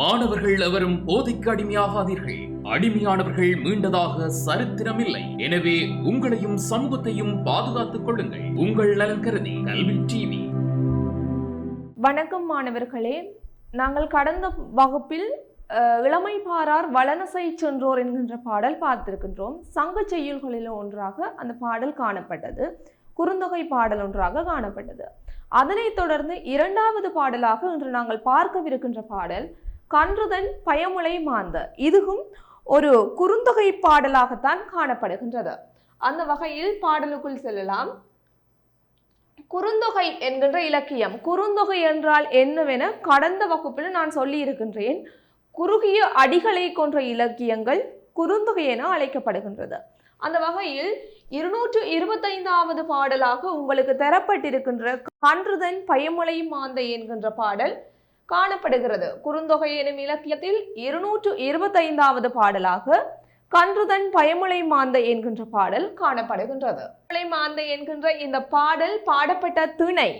மாணவர்கள் எவரும் போதைக்கு அடிமையாகாதீர்கள். அடிமையானவர்கள் மீண்டதாக சரித்திரமில்லை. எனவே உங்களையும் சமூகத்தையும் பாதுகாத்துக் கொள்ளுங்கள். உங்கள் நலன் கருதி கல்வி டிவி. வணக்கம் மாணவர்களே. நாங்கள் கடந்த வகுப்பில் அஹ், இளமை பாரார் வளனசை சென்றோர் என்கின்ற பாடல் பார்த்திருக்கின்றோம். சங்க செய்யுள்களில் ஒன்றாக அந்த பாடல் காணப்பட்டது. குறுந்தொகை பாடல் ஒன்றாக காணப்பட்டது. அதனைத் தொடர்ந்து இரண்டாவது பாடலாக இன்று நாங்கள் பார்க்கவிருக்கின்ற பாடல் கன்றுதன் பயமுலை மாந்த. இதுவும் ஒரு குறுந்தொகை பாடலாகத்தான் காணப்படுகின்றது. அந்த வகையில் பாடலுக்குள் செல்லலாம். குறுந்தொகை என்கின்ற இலக்கியம். குறுந்தொகை என்றால் என்னவென கடந்த வகுப்பில் நான் சொல்லி இருக்கின்றேன் குறுகிய அடிகளை கொன்ற இலக்கியங்கள் குறுந்தொகை என அழைக்கப்படுகின்றது. அந்த வகையில் இருநூற்று இருபத்தைந்தாவது பாடலாக உங்களுக்கு தரப்பட்டிருக்கின்ற கன்றுதன் பயமுலை மாந்தை என்கின்ற பாடல் காணப்படுகிறது. குறுந்தொகை எனும் இலக்கியத்தில் இருநூற்று இருபத்தைந்தாவது பாடலாக கன்றுதன் பயமுலை மாந்தை என்கின்ற பாடல் காணப்படுகின்றது. பயமுலை மாந்தை என்கின்ற இந்த பாடல் பாடப்பட்ட திணை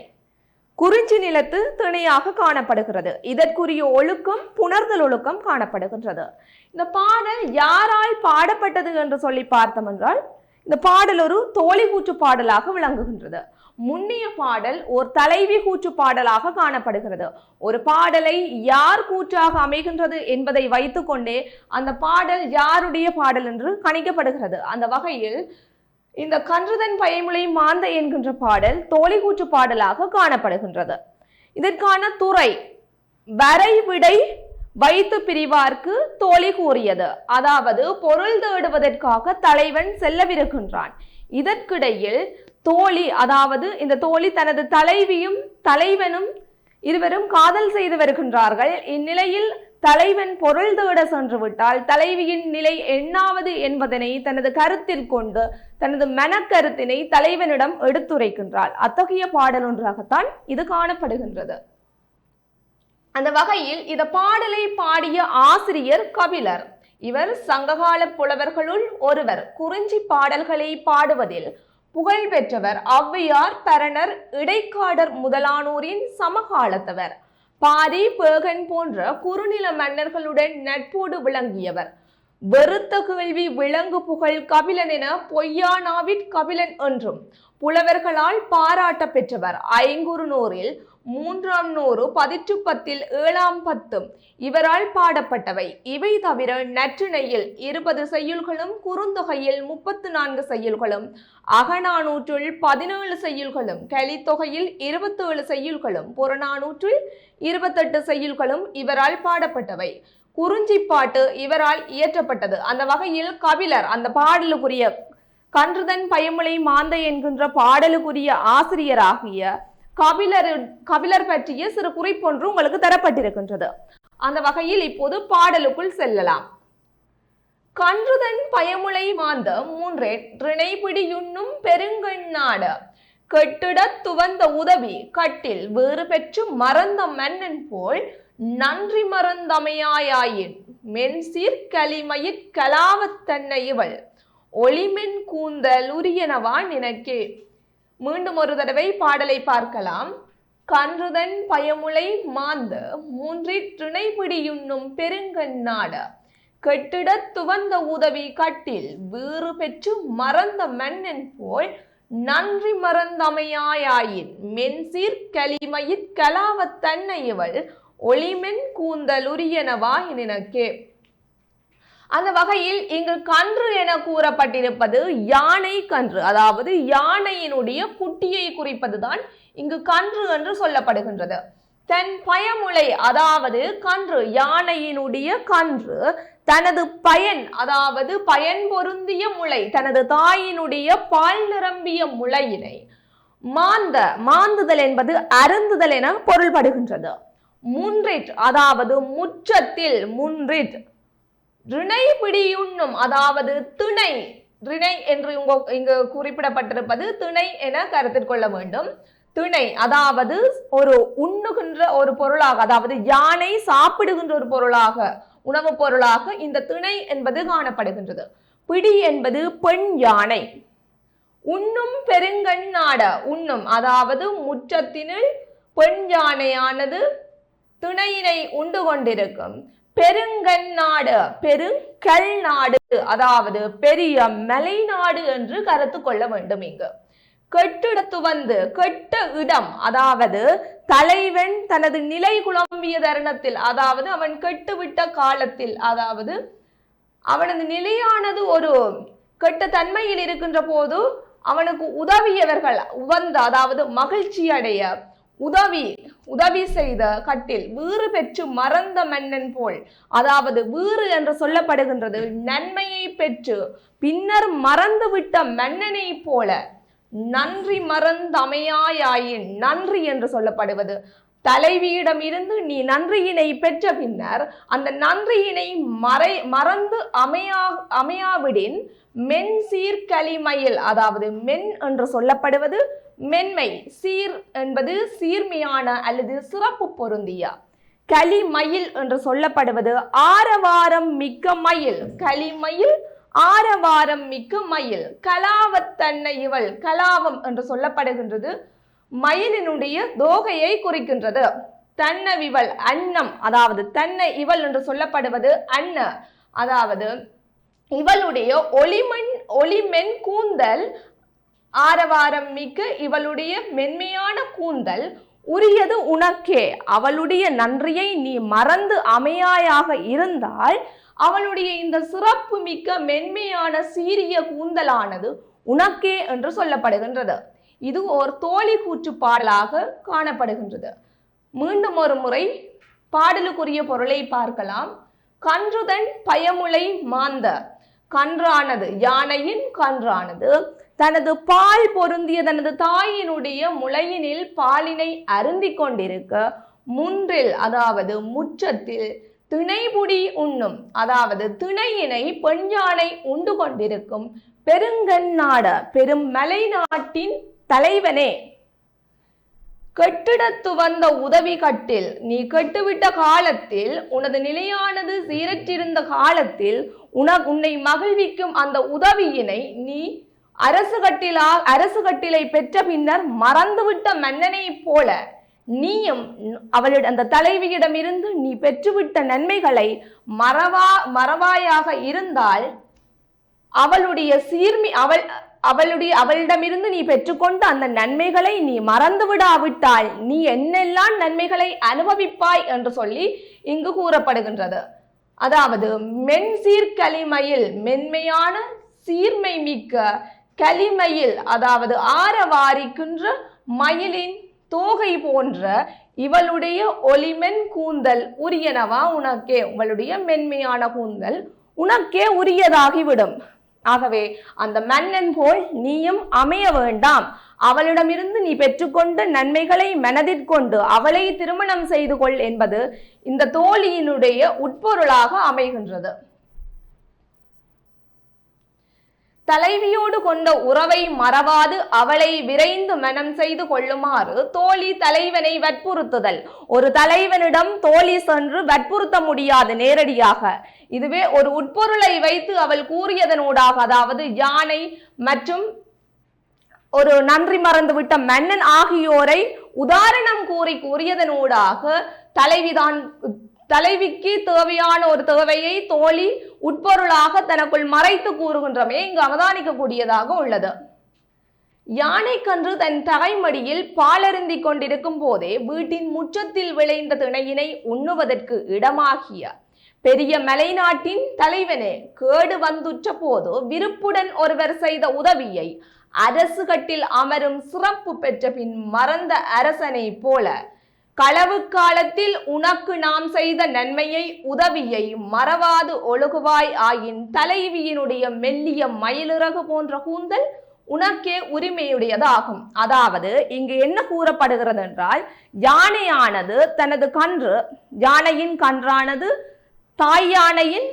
குறிஞ்சி நிலத்து திணையாக காணப்படுகிறது. இதற்குரிய ஒழுக்கம் புணர்தல் ஒழுக்கம் காணப்படுகின்றது. இந்த பாடல் யாரால் பாடப்பட்டது என்று சொல்லி பார்த்தோம் என்றால் இந்த பாடல் ஒரு தோழி கூற்று பாடலாக விளங்குகின்றது. முன்னிய பாடல் ஒரு தலைவி கூற்று பாடலாக காணப்படுகிறது. ஒரு பாடலை யார் கூற்றாக அமைகின்றது என்பதை வைத்துக்கொண்டே அந்த பாடல் யாருடைய பாடல் என்று கணிக்கப்படுகிறது. அந்த வகையில் இந்த கன்றுதன் பயமுலை மாந்த என்கின்ற பாடல் தோழி கூற்று பாடலாக காணப்படுகின்றது. இதற்கான துறை வரைவிடை வைத்து பிரிவார்க்கு தோழி கூறியது. அதாவது பொருள் தேடுவதற்காக தலைவன் செல்லவிருக்கின்றான். இதற்கிடையில் தோழி அதாவது இந்த தோழி தனது தலைவியும் தலைவனும் இருவரும் காதல் செய்து வருகின்றார்கள். இந்நிலையில் தலைவன் பொருள் தேட சென்று விட்டால் தலைவியின் நிலை என்னாவது என்பதனை தனது கருத்தில் கொண்டு தனது மனக்கருத்தினை தலைவனிடம் எடுத்துரைக்கின்றாள். அத்தகைய பாடல் ஒன்றாகத்தான் இது காணப்படுகின்றது. அந்த வகையில் இந்த பாடலை பாடிய ஆசிரியர் கபிலர். இவர் சங்ககால புலவர்களுள் ஒருவர். குறிஞ்சி பாடல்களை பாடுவதில் புகழ் பெற்றவர் ஔவையார் தரணர் இடைக்காடர் முதலானோரின் சமகாலத்தவர். பாரி பேகன் போன்ற குறுநில மன்னர்களுடன் நட்போடு விளங்கியவர். வெறுத்த கேள்வி விலங்கு புகழ் கபிலன் என பொய்யானாவிற் கபிலன் என்றும் புலவர்களால் பாராட்ட பெற்றவர் ஐங்குறு நூறில் மூன்றாம் நூறு பதிற்று பத்தில் ஏழாம் பத்தும். இவரால் பாடப்பட்டவை. இவை தவிர நற்றிணையில் இருபது செய்யுள்களும் குறுந்தொகையில் முப்பத்து நான்கு செய்யுள்களும் அகநானூற்றுள் பதினேழு செய்யுள்களும் கலித்தொகையில் இருபத்தேழு செய்யுள்களும் புறநானூற்றில் இருபத்தெட்டு செய்யுள்களும் இவரால் பாடப்பட்டவை. குறிஞ்சிப்பாட்டு இவரால் இயற்றப்பட்டது. அந்த வகையில் கபிலர் அந்த பாடலுக்குரிய கன்றுதன் பயமுலை மாந்தை என்கின்ற பாடலுக்குரிய ஆசிரியராகிய கபிலர் கபிலர் பற்றிய சிறு குறிப்பொன்று உங்களுக்கு தரப்பட்டிருக்கின்றது. அந்த வகையில் இப்போது பாடலுக்குள் செல்லலாம். கன்றுதன் பயமுலை மாந்த மூன்றே திணைபிடியுண்ணும் பெருங்கண்ணாட கெட்டிடத் துவந்த உதவி கட்டில் வேறு பெற்று மறந்த மன்னன் போல் நன்றி மறந்தமையாயின் மென்சீர் களிமயிற் கலாவத்தன்னை இவள். ஒளிமென் கூந்தல் உரியனவா நினக்கே. மீண்டும் ஒரு தடவை பாடலை பார்க்கலாம். கன்றுதன் பயமுலை மாந்த மூன்றிற் பிடியுண்ணும் பெருங்கண்ணாட கெட்டிடத் துவந்த உதவி கட்டில் வீறு பெற்று மறந்த மன்னன் போல் நன்றி மறந்தமையாயின் மென்சீர் களிமயிற் கலாவத்தன்னை இவள். ஒளிமின் கூந்தலுரியனவா நினக்கே அந்த வகையில் இங்கு கன்று என கூறப்பட்டிருப்பது யானை கன்று. அதாவது யானையினுடைய குட்டியை குறிப்பதுதான் இங்கு கன்று என்று சொல்லப்படுகின்றது. தன் பயமுலை அதாவது கன்று யானையினுடைய கன்று தனது பயன் அதாவது பயன் பொருந்திய முளை தனது தாயினுடைய பால் நிரம்பிய முளையினை மாந்த மாந்துதல் என்பது அருந்துதல் என பொருள்படுகின்றது. முன்றிட் அதாவது முற்றத்தில் முன்றிட் ரிணை பிடியுண்ணும் அதாவது திணை. ரிணை என்று இங்க இங்கு குறிப்பிடப்பட்டிருப்பது திணை என கருத்தில் கொள்ள வேண்டும். திணை அதாவது ஒரு உண்ணுகின்ற ஒரு பொருளாக அதாவது யானை சாப்பிடுகின்ற ஒரு பொருளாக உணவுப் பொருளாக இந்த திணை என்பது காணப்படுகின்றது. பிடி என்பது பெண் யானை. உண்ணும் பெருங்கண்ணாட உண்ணும் அதாவது முற்றத்தினுள் பெண் யானையானது துணையினை உண்டு கொண்டிருக்கும். பெருங்கண் நாடு பெருங்கல் நாடு அதாவது பெரிய மலை நாடு என்று கருத்து கொள்ள வேண்டும் இங்கு. கெட்டிடத்து வந்து கெட்ட இடம் அதாவது தலைவன் தனது நிலை குழம்பிய தருணத்தில் அதாவது அவன் கெட்டுவிட்ட காலத்தில் அதாவது அவனது நிலையானது ஒரு கெட்ட தன்மையில் இருக்கின்ற போது அவனுக்கு உதவியவர்கள் உவந்த அதாவது மகிழ்ச்சி அடைய உதவி உதவி செய்த கட்டில் வீறு பெற்று மறந்த மன்னன் போல். அதாவது வீறு என்று சொல்லப்படுகின்றது. நன்மையை பெற்று பின்னர் மறந்துவிட்ட மன்னனை போல நன்றி மறந்தமையாயின் நன்றி என்று சொல்லப்படுவது. தலைவியிடம் இருந்து நீ நன்றியினை பெற்ற பின்னர் அந்த நன்றியினை மறை மறந்து அமையா அமையாவிடின் மென் சீர்கலிமையில் அதாவது மென் என்று சொல்லப்படுவது மென்மை சீர் என்பது சீர்மையான அல்லது சிறப்பு பொருந்திய. களிமயில் என்று சொல்லப்படுவது ஆரவாரம் மிக்க மயில். களிமயில் ஆரவாரம் மிக்க மயில். கலாவத்தன்னை இவள் கலாவம் என்று சொல்லப்படுகின்றது. மயிலினுடைய தோகையை குறிக்கின்றது. தன்னவிவள் அன்னம் அதாவது தன்னை இவள் என்று சொல்லப்படுவது அன்ன. அதாவது இவளுடைய ஒளிமண் ஒளிமென் கூந்தல் ஆரவாரம் மிக்க இவளுடைய மென்மையான கூந்தல் உரியது உனக்கே. அவளுடைய நன்றியை நீ மறந்து அமையாயாக இருந்தால் அவளுடைய இந்த சிறப்பு மிக்க மென்மையான சீரிய கூந்தலானது உனக்கே என்று சொல்லப்படுகின்றது. இது ஒரு தோழி கூற்று பாடலாக காணப்படுகின்றது. மீண்டும் ஒரு முறை பாடலுக்குரிய பொருளை பார்க்கலாம். கன்றுதன் பயமுலை மாந்த. கன்றானது யானையின் கன்றானது தனது பால் பொருந்திய தனது தாயினுடைய முளையினில் பாலினை அருந்தி கொண்டிருக்க முன்றில் அதாவது முற்றத்தில் திணைபுடி உண்ணும் அதாவது திணையினை பெண்யானை உண்டு கொண்டிருக்கும் பெருங்கண்ணாட பெரும் மலை நாட்டின் தலைவனே. கெட்டிடத்து வந்த உதவி கட்டில் நீ கெட்டுவிட்ட காலத்தில் உனது நிலையானது சீரற்றிருந்த காலத்தில் உன உன்னை மகிழ்விக்கும் அந்த உதவியினை நீ அரசு கட்டிலா அரசு கட்டிலை பெற்ற பின்னர் மறந்துவிட்ட மன்னனைப் போல நீயும் அவளிட அந்த தலைவியிடமிருந்து நீ பெற்றுவிட்ட நன்மைகளை மறவா மறவாயாக இருந்தால் அவளுடைய சீர்மி அவள் அவளுடைய அவளிடமிருந்து நீ பெற்றுக்கொண்ட அந்த நன்மைகளை நீ மறந்து விடாவிட்டால் நீ என்னெல்லாம் நன்மைகளை அனுபவிப்பாய் என்று சொல்லி இங்கு கூறப்படுகின்றது. அதாவது மென் சீர்கலிமையில் மென்மையான சீர்மை மிக்க கலிமையில் அதாவது ஆரவாரிக்கின்ற மயிலின் தோகை போன்ற இவளுடைய ஒளிமென் கூந்தல் உரியனவா? உனக்கே உங்களுடைய மென்மையான கூந்தல் உனக்கே உரியதாகிவிடும். ஆகவே அந்த மன்னன் போல் நீயும் அமைய வேண்டாம். அவளிடமிருந்து நீ பெற்றுக்கொண்ட நன்மைகளை மனதிற்கொண்டு அவளை திருமணம் செய்து கொள் என்பது இந்த தோழியினுடைய உட்பொருளாக அமைகின்றது. தலைவியோடு கொண்ட உறவை மறவாது அவளை விரைந்து மனம் செய்து கொள்ளுமாறு தோழி தலைவனை வற்புறுத்துதல். ஒரு தலைவனிடம் தோழி சென்று வற்புறுத்த முடியாது நேரடியாக. இதுவே ஒரு உட்பொருளை வைத்து அவள் கூறியதனூடாக அதாவது யானை மற்றும் ஒரு நன்றி மறந்துவிட்ட மன்னன் ஆகியோரை உதாரணம் கூறி கூறியதனூடாக தலைவிதான் தலைவிக்கு தேவையான ஒரு தேவையை தோழி உட்பொருளாக தனக்குள் மறைத்து கூறுகின்றமே இங்கு அவதானிக்கக்கூடியதாக உள்ளது. யானைக்கன்று தன் தகைமடியில் பாலருந்தி கொண்டிருக்கும் போதே வீட்டின் முற்றத்தில் விளைந்த திணையினை உண்ணுவதற்கு இடமாகிய பெரிய மலைநாட்டின் தலைவனே கேடு வந்துற்ற போது விருப்புடன் ஒருவர் செய்த உதவியை அரசு கட்டில் அமரும் சிறப்பு பெற்ற பின் மறந்த அரசனை போல களவு காலத்தில் உனக்கு நாம் செய்த நன்மையை உதவியை மறவாது ஒழுகுவாய் ஆயின் தலைவியினுடைய மெல்லிய மயிலிறகு போன்ற கூந்தல் உனக்கே உரிமையுடையதாகும். அதாவது இங்கு என்ன கூறப்படுகிறது என்றால் யானையானது தனது கன்று யானையின் கன்றானது தாய் யானையின்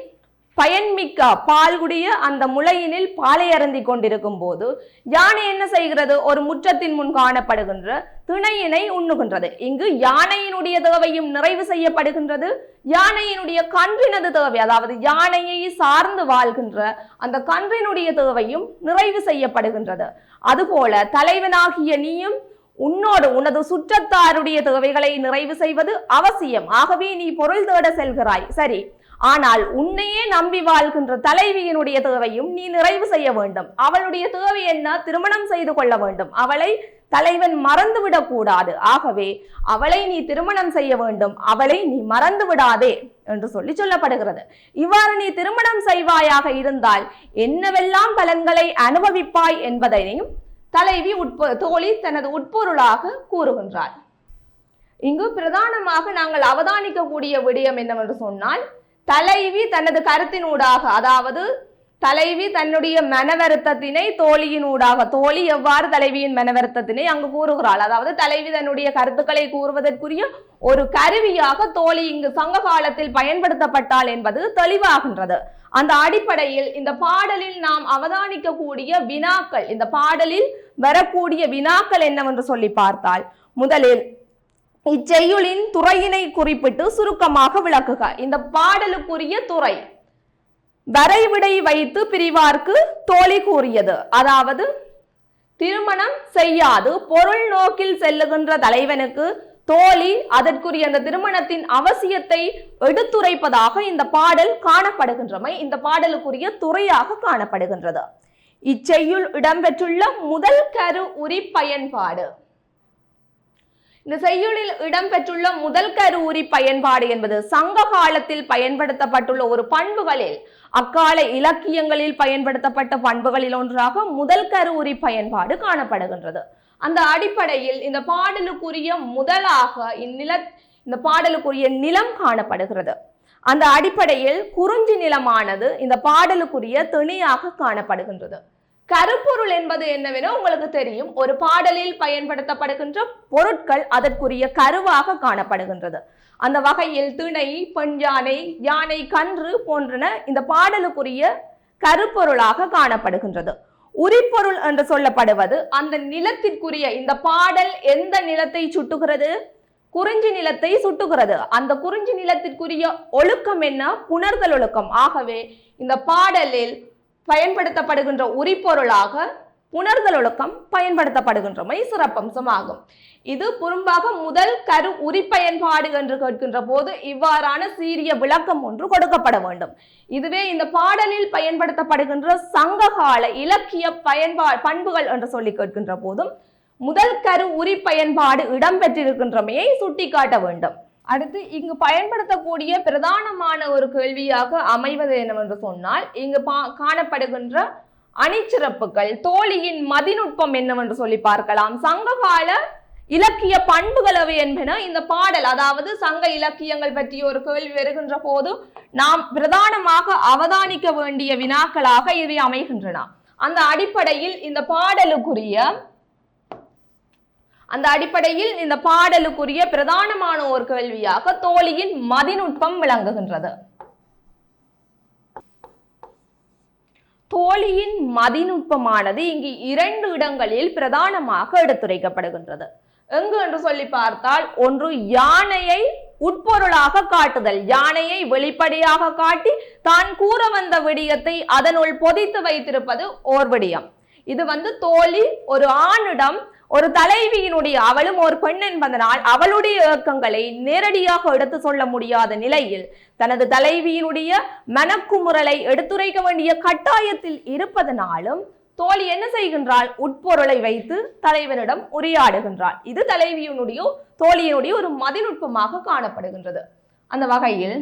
பயன்மிக்க பால்குடிய அந்த முளையினில் பாலை அருந்தி கொண்டிருக்கும் போது யானை என்ன செய்கிறது? ஒரு முற்றத்தின் முன் காணப்படுகின்ற திணையினை உண்ணுகின்றது. இங்கு யானையினுடைய தேவையும் நிறைவு செய்யப்படுகின்றது. யானையினுடைய கன்றினது தேவை அதாவது யானையை சார்ந்து வாழ்கின்ற அந்த கன்றினுடைய தேவையும் நிறைவு செய்யப்படுகின்றது. அதுபோல தலைவனாகிய நீயும் உன்னோடு உனது சுற்றத்தாருடைய தேவைகளை நிறைவு செய்வது அவசியம். ஆகவே நீ பொருள் தேட செல்கிறாய். சரி ஆனால் உன்னையே நம்பி வாழ்கின்ற தலைவியினுடைய தேவையும் நீ நிறைவு செய்ய வேண்டும். அவளுடைய தேவை என்ன? திருமணம் செய்து கொள்ள வேண்டும். அவளை தலைவன் மறந்துவிடக் கூடாது. ஆகவே அவளை நீ திருமணம் செய்ய வேண்டும். அவளை நீ மறந்து விடாதே என்று சொல்லி சொல்லப்படுகிறது. இவ்வாறு நீ திருமணம் செய்வாயாக இருந்தால் என்னவெல்லாம் பலன்களை அனுபவிப்பாய் என்பதையும் தலைவி உட்பொ தோழி தனது உட்பொருளாக கூறுகின்றார் இங்கு பிரதானமாக நாங்கள் அவதானிக்கக்கூடிய விடயம் என்னவென்று சொன்னால் தலைவி தனது கருத்தினூடாக அதாவது தலைவி தன்னுடைய மனவருத்தத்தினை தோழியினூடாக தோழி எவ்வாறு தலைவியின் மனவருத்தத்தினை அங்கு கூறுகிறாள்? அதாவது தலைவி தன்னுடைய கருத்துக்களை கூறுவதற்குரிய ஒரு கருவியாக தோழி இங்கு சங்க காலத்தில் பயன்படுத்தப்பட்டாள் என்பது தெளிவாகின்றது. அந்த அடிப்படையில் இந்த பாடலில் நாம் அவதானிக்கக்கூடிய வினாக்கள் இந்த பாடலில் வரக்கூடிய வினாக்கள் என்னவென்று சொல்லி பார்த்தால் முதலில் இச்செய்யுளின் துறையினை குறிப்பிட்டு சுருக்கமாக விளக்குக. இந்த பாடலுக்குரிய துறை. வரைவிடை வைத்து பிரிவார்க்கு தோழி கூறியது. அதாவது திருமணம் செய்யாது பொருள் நோக்கில் செல்லுகின்ற தலைவனுக்கு தோழி அதற்குரிய அந்த திருமணத்தின் அவசியத்தை எடுத்துரைப்பதாக இந்த பாடல் காணப்படுகின்றமை இந்த பாடலுக்குரிய துறையாக காணப்படுகின்றது. இச்செய்யுள் இடம்பெற்றுள்ள முதல் கரு உரி பயன்பாடு இந்த செய்யுளில் இடம்பெற்றுள்ள முதல் கரு பயன்பாடு என்பது சங்க காலத்தில் பயன்படுத்தப்பட்டுள்ள ஒரு பண்புகளில் அக்கால இலக்கியங்களில் பயன்படுத்தப்பட்ட பண்புகளில் ஒன்றாக முதல் கரு பயன்பாடு காணப்படுகின்றது. அந்த அடிப்படையில் இந்த பாடலுக்குரிய முதலாக இந்நில இந்த பாடலுக்குரிய நிலம் காணப்படுகிறது. அந்த அடிப்படையில் குறிஞ்சி நிலமானது இந்த பாடலுக்குரிய திணியாக காணப்படுகின்றது. கருப்பொருள் என்பது என்னவென உங்களுக்கு தெரியும். ஒரு பாடலில் பயன்படுத்தப்படுகின்ற பொருட்கள் அதற்குரிய கருவாக காணப்படுகின்றது. அந்த வகையில் திணை பெண் யானை யானை கன்று போன்றன இந்த பாடலுக்குரிய கருப்பொருளாக காணப்படுகின்றது. உரிப்பொருள் என்று சொல்லப்படுவது அந்த நிலத்திற்குரிய இந்த பாடல் எந்த நிலத்தை சுட்டுகிறது? குறிஞ்சி நிலத்தை சுட்டுகிறது. அந்த குறிஞ்சி நிலத்திற்குரிய ஒழுக்கம் என்ன? புணர்தல் ஒழுக்கம். ஆகவே இந்த பாடலில் பயன்படுத்தப்படுகின்ற உரிப்பொருளாக புணர்தலொழுக்கம் பயன்படுத்தப்படுகின்றமை சிறப்பம்சமாகும். இது புறம்பாக முதல் கரு உரிப்பயன்பாடு என்று கேட்கின்ற போது இவ்வாறான சீரிய விளக்கம் ஒன்று கொடுக்கப்பட வேண்டும். இதுவே இந்த பாடலில் பயன்படுத்தப்படுகின்ற சங்ககால இலக்கிய பயன்பா பண்புகள் என்று சொல்லி கேட்கின்ற போதும் முதல் கரு உரிப்பயன்பாடு இடம்பெற்றிருக்கின்றமையை சுட்டிக்காட்ட வேண்டும். அடுத்து இங்கு பயன்படுத்தக்கூடிய பிரதானமான ஒரு கேள்வியாக அமைவது என்னவென்று சொன்னால் இங்கு பா காணப்படுகின்ற அணிச்சிறப்புகள் தோழியின் மதிநுட்பம் என்னவென்று சொல்லி பார்க்கலாம். சங்ககால இலக்கிய பண்புகள் அவை என்பன இந்த பாடல் அதாவது சங்க இலக்கியங்கள் பற்றிய ஒரு கேள்வி வருகின்ற போது நாம் பிரதானமாக அவதானிக்க வேண்டிய வினாக்களாக இவை அமைகின்றன. அந்த அடிப்படையில் இந்த பாடலுக்குரிய அந்த அடிப்படையில் இந்த பாடலுக்குரிய பிரதானமான ஒரு கேள்வியாக தோழியின் மதிநுட்பம் விளங்குகின்றது. தோழியின் மதிநுட்பமானது இங்கு இரண்டு இடங்களில் பிரதானமாக எடுத்துரைக்கப்படுகின்றது. எங்கு என்று சொல்லி பார்த்தால் ஒன்று யானையை உட்பொருளாக காட்டுதல் யானையை வெளிப்படையாக காட்டி தான் கூற வந்த விடியத்தை அதனுள் பொதித்து வைத்திருப்பது ஓர் விடியம். இது வந்து தோழி ஒரு ஆணிடம் ஒரு தலைவியினுடைய அவளும் ஒரு பெண் என்பதனால் அவளுடைய இயக்கங்களை நேரடியாக எடுத்து சொல்ல முடியாத நிலையில் தனது தலைவியினுடைய மனக்குமுறலை எடுத்துரைக்க வேண்டிய கட்டாயத்தில் இருப்பதனாலும் தோழி என்ன செய்கின்றாள்? உட்பொருளை வைத்து தலைவனிடம் உரையாடுகின்றாள். இது தலைவியினுடைய தோழியினுடைய ஒரு மதிநுட்பமாக காணப்படுகின்றது. அந்த வகையில்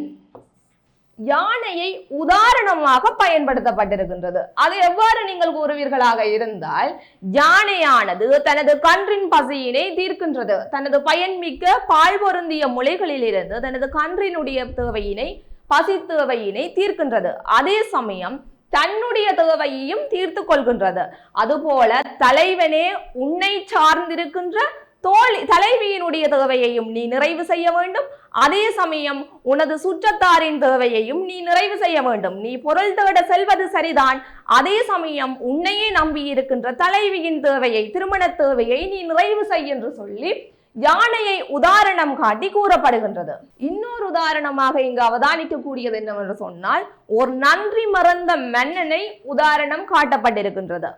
யானையை உதாரணமாக பயன்படுத்தப்பட்டிருக்கின்றது. அது எவ்வாறு நீங்கள் கூறுவீர்களாக இருந்தால் யானையானது தனது கன்றின் பசியினை தீர்க்கின்றது. தனது பயன்மிக்க பால் பொருந்திய முளைகளிலிருந்து தனது கன்றினுடைய தேவையினை பசி தேவையினை தீர்க்கின்றது. அதே சமயம் தன்னுடைய தேவையையும் தீர்த்து கொள்கின்றது. அதுபோல தலைவனே உன்னை சார்ந்திருக்கின்ற தோழி தலைவியினுடைய தேவையையும் நீ நிறைவு செய்ய வேண்டும். அதே சமயம் உனது சுற்றத்தாரின் தேவையையும் நீ நிறைவு செய்ய வேண்டும். நீ பொருள் தேட செல்வது சரிதான். அதே சமயம் உன்னையே நம்பி இருக்கின்ற தலைவியின் தேவையை திருமண தேவையை நீ நிறைவு செய் என்று சொல்லி யானையை உதாரணம் காட்டி கூறப்படுகின்றது. இன்னொரு உதாரணமாக இங்கு அவதானிக்கக்கூடியது என்னவென்று சொன்னால் ஒரு நன்றி மறந்த மன்னனை உதாரணம் காட்டப்பட்டிருக்கின்றது.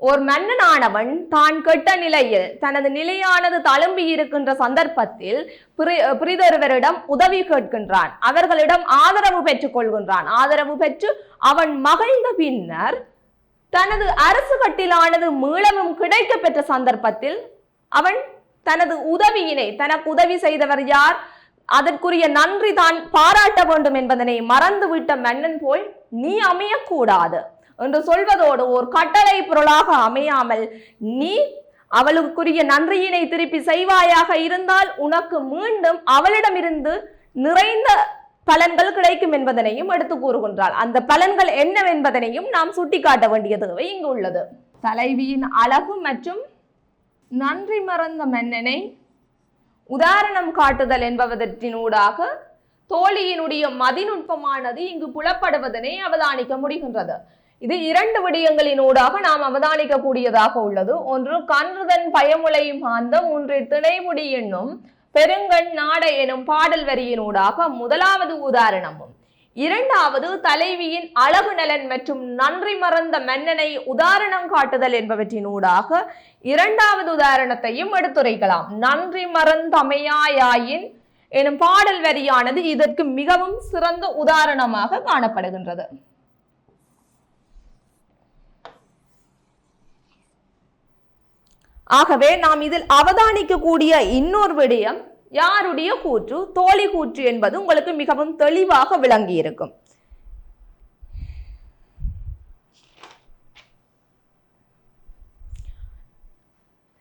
ஓர் மன்னனானவன் தான் கெட்ட நிலையில் தனது நிலையானது தழும்பி இருக்கின்ற சந்தர்ப்பத்தில் பிரி- பிரிதொருவரிடம் உதவி கேட்கின்றான். அவர்களிடம் ஆதரவு பெற்றுக் கொள்கின்றான். ஆதரவு பெற்று அவன் மகிழ்ந்த பின்னர் தனது அரசு கட்டிலானது மீளவும் கிடைக்க பெற்ற சந்தர்ப்பத்தில் அவன் தனது உதவியினை தனக்கு உதவி செய்தவர் யார்? அதற்குரிய நன்றி தான் பாராட்ட வேண்டும் என்பதனை மறந்துவிட்ட மன்னன் போல் நீ அமையக்கூடாது. என்று சொல்வதோடு ஒரு கட்டளை பொருளாக அமையாமல் நீ அவளுக்குரிய நன்றியினை திருப்பி செய்வாயாக இருந்தால் உனக்கு மீண்டும் அவளிடமிருந்து நிறைந்த பலன்கள் கிடைக்கும் என்பதனையும் எடுத்து கூறுகின்றாள். அந்த பலன்கள் என்னவென்பதனையும் நாம் சுட்டிக்காட்ட வேண்டிய தேவை இங்கு உள்ளது. தலைவியின் அழகு மற்றும் நன்றி மறந்த மன்னனை உதாரணம் காட்டுதல் என்பவற்றினூடாக தோழியினுடைய மதிநுட்பமானது இங்கு புலப்படுவதனை அவதானிக்க முடிகின்றது. இது இரண்டு விடயங்களினூடாக நாம் அவதானிக்கக்கூடியதாக உள்ளது. ஒன்று கன்றுதன் பயமுலை மாந்தம். ஒன்று திணைமுடி என்னும் பெருங்கண் நாட எனும் பாடல் வரியினூடாக முதலாவது உதாரணமும். இரண்டாவது தலைவியின் அழகு நலன் மற்றும் நன்றி மறந்த மன்னனை உதாரணம் காட்டுதல் என்பவற்றினூடாக இரண்டாவது உதாரணத்தையும் எடுத்துரைக்கலாம். நன்றி மறந்தமையாயின் எனும் பாடல் வரியானது இதற்கு மிகவும் சிறந்த உதாரணமாக காணப்படுகின்றது. ஆகவே நாம் இதில் அவதானிக்கக்கூடிய இன்னொரு விடயம் யாருடைய கூற்று? தோழி கூற்று என்பது உங்களுக்கு மிகவும் தெளிவாக விளங்கி இருக்கும்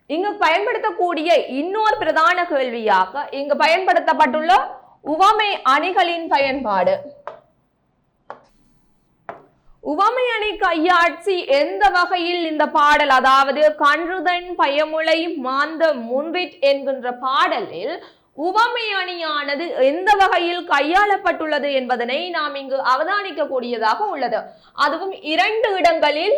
இங்கு பயன்படுத்தக்கூடிய இன்னொரு பிரதான கேள்வியாக இங்கு பயன்படுத்தப்பட்டுள்ள உவமை அணிகளின் பயன்பாடு. உவமை அணி கையாட்சி எந்த வகையில் இந்த பாடல்? அதாவது கன்றுதன் பயமுளை மாந்த முன்றிட் என்கின்ற பாடலில் உவமை அணியானது எந்த வகையில் கையாளப்பட்டுள்ளது என்பதனை நாம் இங்கு அவதானிக்க கூடியதாக உள்ளது. அதுவும் இரண்டு இடங்களில்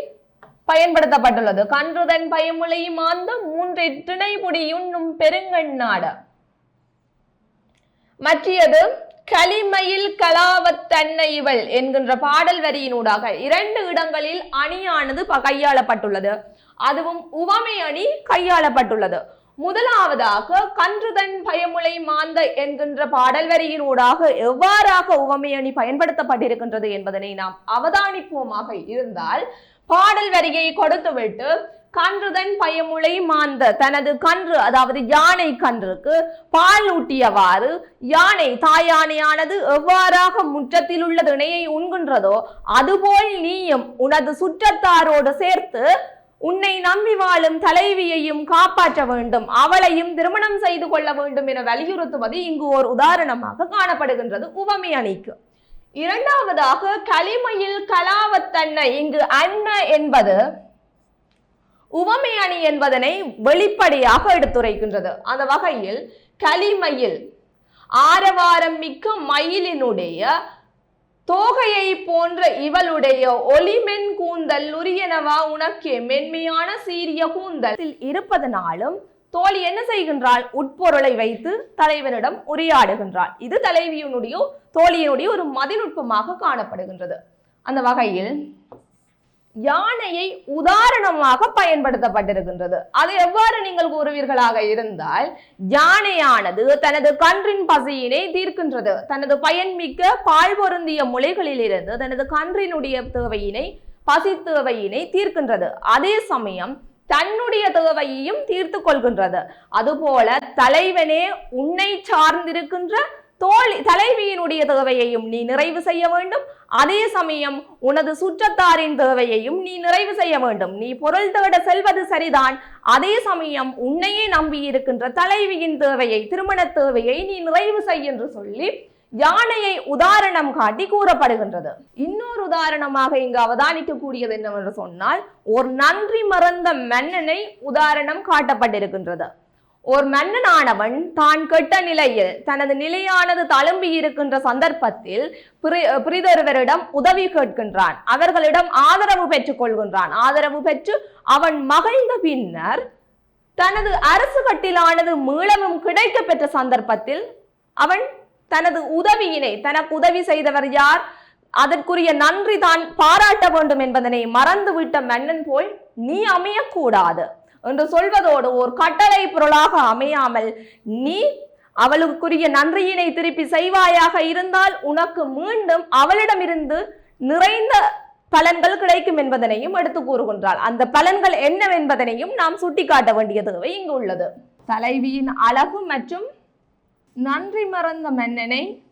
பயன்படுத்தப்பட்டுள்ளது. கன்றுதன் பயமுளை மாந்த மூன்றிற் திணைபுடியுண்ணும் பெருங்கண்ணாட. மற்றியது களிமையில் கலாவத்தன்னை இவள் என்கின்ற பாடல் வரியினூடாக இரண்டு இடங்களில் அணியானது ப- கையாளப்பட்டுள்ளது. அதுவும் உவமை அணி கையாளப்பட்டுள்ளது. முதலாவதாக கன்றுதன் பயமுலை மாந்த என்கின்ற பாடல் வரியினூடாக எவ்வாறாக உவமை அணி பயன்படுத்தப்பட்டிருக்கின்றது என்பதனை நாம் அவதானிப்போமாக இருந்தால் பாடல் வரியை கொடுத்துவிட்டு கன்றுதன் பயமுலை மாந்த தனது கன்று அதாவது யானை கன்றுக்கு பால் ஊட்டியவாறு யானை தாயானையானது எவ்வாறாக முற்றத்தில் உள்ள திணையை உண்கின்றதோ அதுபோல் நீயும் உனது சுற்றத்தாரோடு சேர்த்து உன்னை நம்பி வாழும் தலைவியையும் காப்பாற்ற வேண்டும் அவளையும் திருமணம் செய்து கொள்ள வேண்டும் என வலியுறுத்துவது இங்கு ஓர் உதாரணமாக காணப்படுகின்றது உவமை அணிக்கு. இரண்டாவதாக களிமையில் கலாவத்தன்னை இங்கு அன்ன என்பது உவமை அணி என்பதனை வெளிப்படையாக எடுத்துரைக்கின்றது. அந்த வகையில் களிமயில் ஆரவாரம் மிக்க மயிலினுடைய தோகையை போன்ற இவளுடைய ஒளிமென் கூந்தல் உரியனவா உனக்கே மென்மையான சீரிய கூந்தல். இருப்பதனாலும் தோழி என்ன செய்கின்றாள்? உட்பொருளை வைத்து தலைவனிடம் உரையாடுகின்றாள். இது தலைவியினுடைய தோழியினுடைய ஒரு மதிநுட்பமாக காணப்படுகின்றது. அந்த வகையில் யானையை உதாரணமாக பயன்படுத்தப்பட்டிருக்கின்றது. அது எவ்வாறு நீங்கள் கூறுவீர்களாக இருந்தால் யானையானது தனது கன்றின் பசியினை தீர்க்கின்றது. தனது பயன்மிக்க பால் பொருந்திய முளைகளிலிருந்து தனது கன்றினுடைய தேவையினை பசி தேவையினை தீர்க்கின்றது. அதே சமயம் தன்னுடைய தேவையையும் தீர்த்து கொள்கின்றது. அதுபோல தலைவனே உன்னை சார்ந்திருக்கின்ற தோழி தலைவியினுடைய தேவையையும் நீ நிறைவு செய்ய வேண்டும். அதே சமயம் உனது சுற்றத்தாரின் தேவையையும் நீ நிறைவு செய்ய வேண்டும். நீ பொருள் தேட செல்வது சரிதான். அதே சமயம் உன்னையே நம்பி இருக்கின்ற தலைவியின் தேவையை திருமண தேவையை நீ நிறைவு செய் என்று சொல்லி யானையை உதாரணம் காட்டி கூறப்படுகின்றது. இன்னொரு உதாரணமாக இங்கு அவதானிக்கக்கூடியது என்னவென்று சொன்னால் ஒரு நன்றி மறந்த மன்னனை உதாரணம் காட்டப்பட்டிருக்கின்றது. ஒரு மன்னனானவன் தான் கெட்ட நிலையில் தனது நிலையானது தழும்பி இருக்கின்ற சந்தர்ப்பத்தில் பிரி- பிரிதொருவரிடம் உதவி கேட்கின்றான். அவர்களிடம் ஆதரவு பெற்றுக் கொள்கின்றான். ஆதரவு பெற்று அவன் மகிழ்ந்த பின்னர் தனது அரசு கட்டிலானது மீளவும் கிடைக்க பெற்ற சந்தர்ப்பத்தில் அவன் தனது உதவியினை தனக்கு உதவி செய்தவர் யார்? அதற்குரிய நன்றி தான் பாராட்ட வேண்டும் என்பதனை மறந்துவிட்ட மன்னன் போல் நீ அமையக்கூடாது என்று சொல்வதோடு ஒரு கட்டளை பொருளாக அமையாமல் நீ அவளுக்குரிய நன்றியினை திருப்பி செய்வாயாக இருந்தால் உனக்கு மீண்டும் அவளிடமிருந்து நிறைந்த பலன்கள் கிடைக்கும் என்பதனையும் எடுத்து கூறுகின்றாள். அந்த பலன்கள் என்னவென்பதனையும் நாம் சுட்டிக்காட்ட வேண்டிய தேவை இங்கு உள்ளது. தலைவியின் அழகு மற்றும் நன்றி மறந்த மன்னனை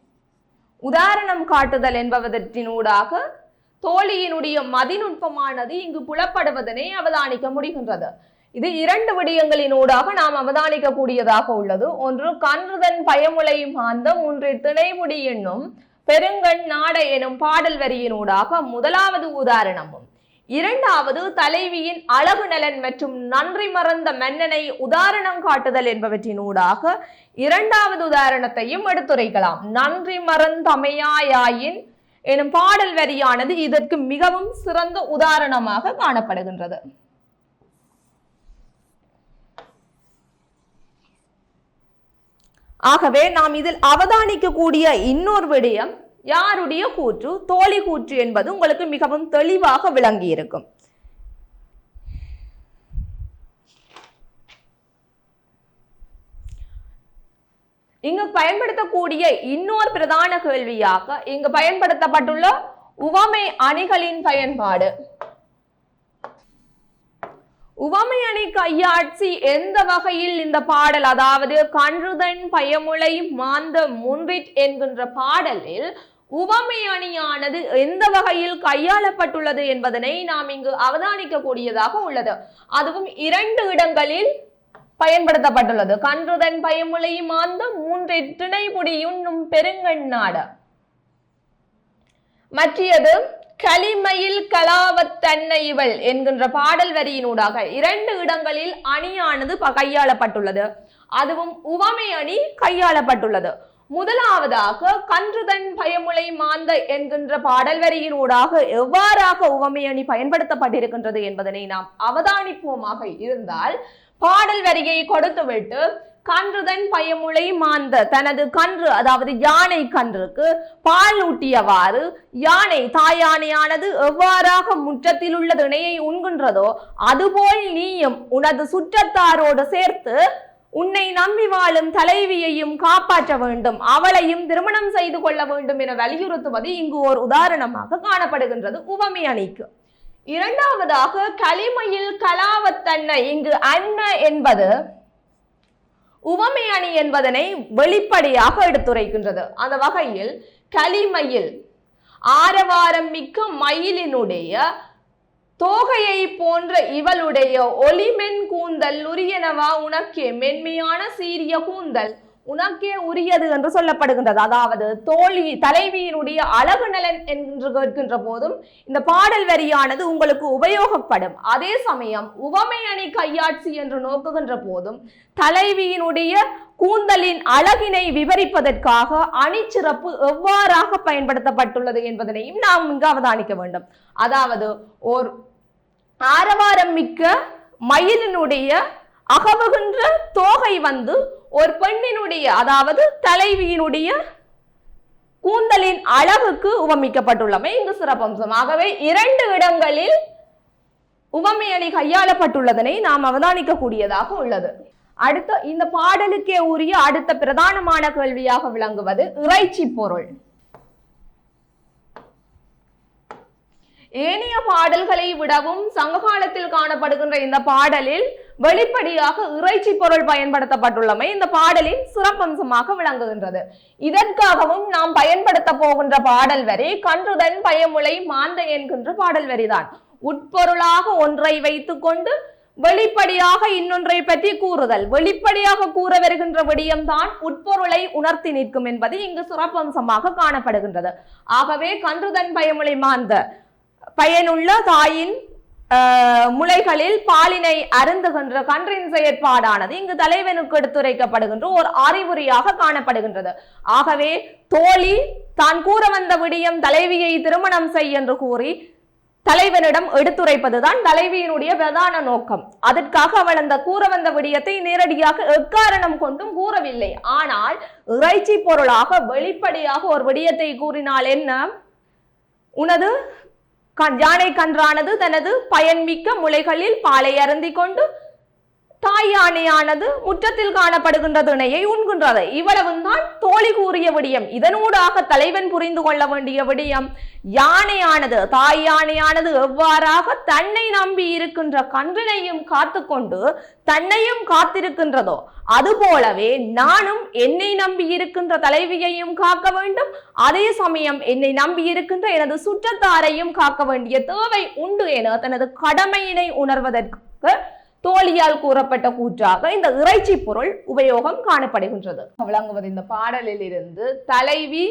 உதாரணம் காட்டுதல் என்பவற்றினூடாக தோழியினுடைய மதிநுட்பமானது இங்கு புலப்படுவதனை அவதானிக்க முடிகின்றது. இது இரண்டு விடயங்களினூடாக நாம் அவதானிக்கக்கூடியதாக உள்ளது. ஒன்று கன்றுதன் பயமுலை மாந்தம். ஒன்று திணைமுடி என்னும் பெருங்கண் நாட எனும் பாடல் வரியினூடாக முதலாவது உதாரணமும். இரண்டாவது தலைவியின் அளவு நலன் மற்றும் நன்றி மறந்த மன்னனை உதாரணம் காட்டுதல் என்பவற்றினூடாக இரண்டாவது உதாரணத்தையும் எடுத்துரைக்கலாம். நன்றி மறந்தமையாயின் எனும் பாடல் வரியானது இதற்கு மிகவும் சிறந்த உதாரணமாக காணப்படுகின்றது. ஆகவே நாம் இதில் அவதானிக்கக்கூடிய இன்னொரு விடயம் யாருடைய கூற்று? தோழி கூற்று என்பது உங்களுக்கு மிகவும் தெளிவாக விளங்கி இருக்கும் இங்கு பயன்படுத்தக்கூடிய இன்னொரு பிரதான கேள்வியாக இங்கு பயன்படுத்தப்பட்டுள்ள உவமை அணிகளின் பயன்பாடு. உவமை அணி கையாட்சி எந்த வகையில் இந்த பாடல் அதாவது கன்றுதன் பயமுலை மாந்த முன்விட் என்கின்ற பாடலில் உவமை அணியானது எந்த வகையில் கையாளப்பட்டுள்ளது என்பதனை நாம் இங்கு அவதானிக்க கூடியதாக உள்ளது. அதுவும் இரண்டு இடங்களில் பயன்படுத்தப்பட்டுள்ளது. கன்றுதன் பயமுலை மாந்த மூன்றை திணைபுடியுண்ணும் பெருங்கண்ணாட மற்றியது களிமையில் கலாவத்தன்னை இவள் என்கின்ற பாடல் வரியினூடாக இரண்டு இடங்களில் அணியானது ப- கையாளப்பட்டுள்ளது. அதுவும் உவமை அணி கையாளப்பட்டுள்ளது. முதலாவதாக கன்றுதன் பயமுலை மாந்த என்கின்ற பாடல் வரியினூடாக எவ்வாறாக உவமையணி பயன்படுத்தப்பட்டிருக்கின்றது என்பதனை நாம் அவதானிப்போமாக இருந்தால் பாடல் வரியை கொடுத்துவிட்டு கன்றுதன் பயமுலை மாந்த தனது கன்று அதாவது யானை கன்றுக்கு பால் ஊட்டியவாறு யானை தாயானையானது எவ்வாறாக முற்றத்தில் உள்ள திணையை உண்கின்றதோ அதுபோல் நீயும் உனது சுற்றத்தாரோடு சேர்த்து உன்னை நம்பி வாழும் தலைவியையும் காப்பாற்ற வேண்டும். அவளையும் திருமணம் செய்து கொள்ள வேண்டும் என வலியுறுத்துவது இங்கு ஒரு உதாரணமாக காணப்படுகின்றது. உவமை அணிக்கு. இரண்டாவதாக களிமையில் கலாவத்தன்னை இங்கு அன்ன என்பது உவமை அணி என்பதனை வெளிப்படையாக எடுத்துரைக்கின்றது. அந்த வகையில் களிமயில் ஆரவாரம் மிக்க மயிலினுடைய தோகையை போன்ற இவளுடைய ஒளிமென் கூந்தல் உரியனவா? உனக்கே மென்மையான சீரிய கூந்தல். உனக்கே உரியது என்று சொல்லப்படுகின்றது. அதாவது தோழி தலைவியினுடைய அழகு நலன் என்று கேட்கின்ற போதும் இந்த பாடல் வரியானது உங்களுக்கு உபயோகப்படும். அதே சமயம் உவமை அணி கையாட்சி என்று நோக்குகின்ற போதும் தலைவியினுடைய கூந்தலின் அழகினை விவரிப்பதற்காக அணிச்சிறப்பு எவ்வாறாக பயன்படுத்தப்பட்டுள்ளது என்பதனையும் நாம் இங்கு அவதானிக்க வேண்டும். அதாவது ஓர் ஆரவாரம் மிக்க மயிலினுடைய அகவுகின்ற தோகை வந்து ஒரு பெண்ணினுடைய அதாவது தலைவியினுடைய கூந்தலின் அளவுக்கு உவமிக்கப்பட்டுள்ளமை இந்த சிறப்பம்சம். ஆகவே இரண்டு இடங்களில் உவமையணி கையாளப்பட்டுள்ளதனை நாம் அவதானிக்க கூடியதாக உள்ளது. அடுத்த இந்த பாடலுக்கே உரிய அடுத்த பிரதானமான கேள்வியாக விளங்குவது இறைச்சி பொருள். ஏனைய பாடல்களை விடவும் சங்ககாலத்தில் காணப்படுகின்ற இந்த பாடலில் வெளிப்படையாக இறைச்சி பொருள் பயன்படுத்தப்பட்டுள்ளமை இந்த பாடலின் சிறப்பம்சமாக விளங்குகின்றது. இதற்காகவும் நாம் பயன்படுத்த போகின்ற பாடல் வரி கன்றுதன் பயமுலை மாந்த என்கின்ற பாடல் வரிதான். உட்பொருளாக ஒன்றை வைத்துக்கொண்டு வெளிப்படையாக இன்னொன்றை பற்றி கூறுதல். வெளிப்படையாக கூற வருகின்ற விடயம்தான் உட்பொருளை உணர்த்தி நிற்கும் என்பது இங்கு சிறப்பம்சமாக காணப்படுகின்றது. ஆகவே கன்றுதன் பயமுலை மாந்த பயனுள்ள தாயின் முளைகளில் பாலினை அருந்துகின்ற கன்றின் செயற்பாடானது இங்கு தலைவனுக்கு எடுத்துரைக்கப்படுகின்ற ஒரு அறிகுறியாக காணப்படுகின்றது. ஆகவே தோழி தான் கூற வந்த விடியம் தலைவியை திருமணம் செய் என்று கூறி தலைவனிடம் எடுத்துரைப்பதுதான் தலைவியினுடைய பிரதான நோக்கம். அதற்காக அவள் அந்த கூற வந்த விடயத்தை நேரடியாக எக்காரணம் கொண்டும் கூறவில்லை. ஆனால் இறைச்சி பொருளாக வெளிப்படையாக ஒரு விடயத்தை கூறினால் என்ன? உனது யானை கன்றானது தனது பயன்மிக்க முளைகளில் பாலை அருந்திக் கொண்டு தாய் யானையானது முற்றத்தில் காணப்படுகின்ற திணையை உண்கின்றது இவ்வளவும் தான் தோழி கூறிய விடியம். இதனூடாக தலைவன் புரிந்து கொள்ள வேண்டிய விடியம். யானையானது தாய் யானையானது எவ்வாறாக தன்னை நம்பி இருக்கின்ற கன்றினையும் காத்துக்கொண்டு தன்னையும் காத்திருக்கின்றதோ அதுபோலவே நானும் என்னை நம்பி இருக்கின்ற தலைவியையும் காக்க வேண்டும். அதே சமயம் என்னை நம்பி இருக்கின்ற எனது சுற்றத்தாரையும் காக்க வேண்டிய தேவை உண்டு என தனது கடமையினை உணர்வதற்கு தோழியால் கூறப்பட்ட கூற்றாக இந்த இறைச்சி பொருள் உபயோகம் காணப்படுகின்றது. விளங்குவது இந்த பாடலில் இருந்து தலைவி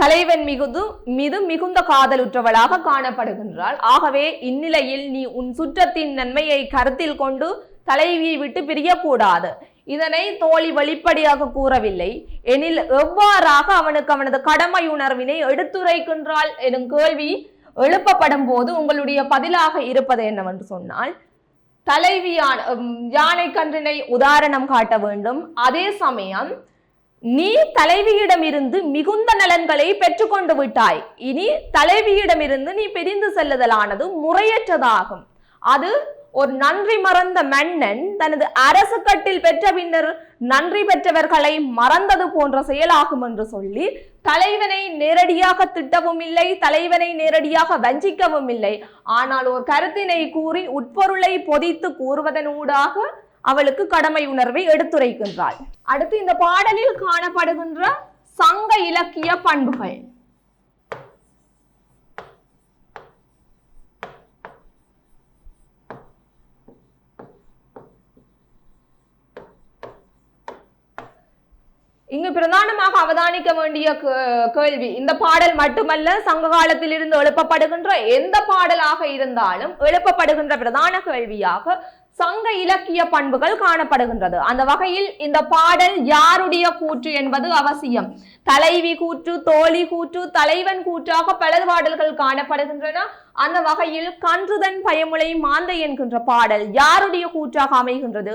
தலைவன் மிகுது மீது மிகுந்த காதலுற்றவளாக காணப்படுகின்றாள். ஆகவே இந்நிலையில் நீ உன் சுற்றத்தின் நன்மையை கருத்தில் கொண்டு தலைவியை விட்டு பிரியக்கூடாது. இதனை தோழி வெளிப்படையாக கூறவில்லை. எனில் எவ்வாறாக அவனுக்கு அவனது கடமை உணர்வினை எடுத்துரைக்கின்றாள் எனும் கேள்வி எழுப்பப்படும் போது உங்களுடைய பதிலாக இருப்பது என்னவென்று சொன்னால் தலைவியான் யானை கன்றினை உதாரணம் காட்ட வேண்டும். அதே சமயம் நீ தலைவியிடமிருந்து மிகுந்த நலன்களை பெற்றுக்கொண்டு விட்டாய். இனி தலைவியிடமிருந்து நீ பிரிந்து செல்லுதலானது முறையற்றதாகும். அது ஒரு நன்றி மறந்த மன்னன் தனது அரசு கட்டில் பெற்ற பின்னர் நன்றி பெற்றவர்களை மறந்தது போன்ற செயலாகும் என்று சொல்லி தலைவனை நேரடியாக திட்டவும் இல்லை தலைவனை நேரடியாக வஞ்சிக்கவும் இல்லை. ஆனால் ஒரு கருத்தினை கூறி உட்பொருளை பொதித்து கூறுவதனூடாக அவளுக்கு கடமை உணர்வை எடுத்துரைக்கின்றாள். அடுத்து இந்த பாடலில் காணப்படுகின்ற சங்க இலக்கிய பண்புகள். இங்கு பிரதானமாக அவதானிக்க வேண்டிய கேள்வி. இந்த பாடல் மட்டுமல்ல சங்க காலத்தில் இருந்து எழுப்பப்படுகின்ற எந்த பாடலாக இருந்தாலும் எழுப்பப்படுகின்ற பிரதான கேள்வியாக சங்க இலக்கிய பண்புகள் காணப்படுகின்றது. அந்த வகையில் இந்த பாடல் யாருடைய கூற்று என்பது அவசியம். தலைவி கூற்று தோழி கூற்று தலைவன் கூற்றாக பல பாடல்கள் காணப்படுகின்றன. அந்த வகையில் கன்றுதன் பயமுலை மாந்தை என்கின்ற பாடல் யாருடைய கூற்றாக அமைகின்றது?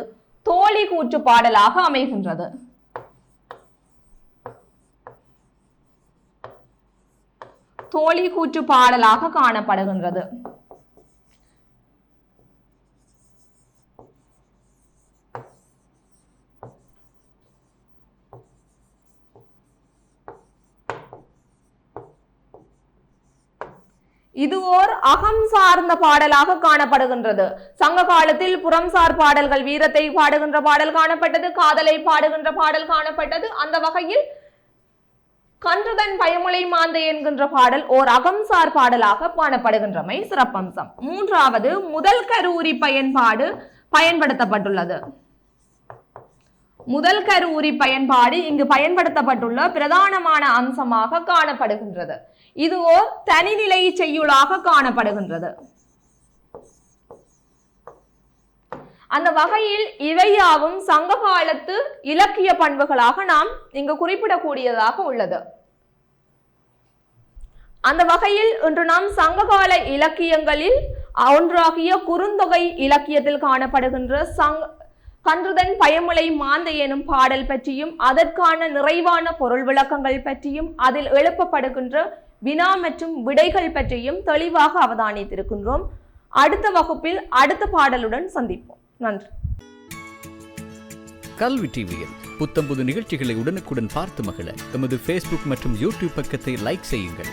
தோழி கூற்று பாடலாக அமைகின்றது. தோழி கூற்று பாடலாக காணப்படுகின்றது. இது ஓர் அகம் சார்ந்த பாடலாக காணப்படுகின்றது. சங்க காலத்தில் புறம்சார் பாடல்கள் வீரத்தை பாடுகின்ற பாடல் காணப்பட்டது காதலை பாடுகின்ற பாடல் காணப்பட்டது. அந்த வகையில் கன்றுதன் பயமுலை மாந்தை என்கின்ற பாடல் ஓர் அகம்சார் பாடலாக காணப்படுகின்றமை சிறப்பம்சம். மூன்றாவது முதல் கரூரி பயன்பாடு பயன்படுத்தப்பட்டுள்ளது. முதல் கரூரி பயன்பாடு இங்கு பயன்படுத்தப்பட்டுள்ள பிரதானமான அம்சமாக காணப்படுகின்றது. இது ஓர் தனிநிலை செய்யுளாக காணப்படுகின்றது. அந்த வகையில் இவையாவும் சங்க காலத்து இலக்கிய பண்புகளாக நாம் இங்கு குறிப்பிடக்கூடியதாக உள்ளது. அந்த வகையில் இன்று நாம் சங்ககால இலக்கியங்களில் ஒன்றாகிய குறுந்தொகை இலக்கியத்தில் காணப்படுகின்ற சங் கன்றுதன் பயமுலை மாந்தை எனும் பாடல் பற்றியும் அதற்கான நிறைவான பொருள் விளக்கங்கள் பற்றியும் அதில் எழுப்பப்படுகின்ற வினா மற்றும் விடைகள் பற்றியும் தெளிவாக அவதானித்திருக்கின்றோம். அடுத்த வகுப்பில் அடுத்த பாடலுடன் சந்திப்போம். நன்றி. கல்வி டிவியில் புத்தம்புது நிகழ்ச்சிகளை உடனுக்குடன் பார்த்து மகிழ எமது ஃபேஸ்புக் மற்றும் யூடியூப் பக்கத்தை லைக் செய்யுங்கள்.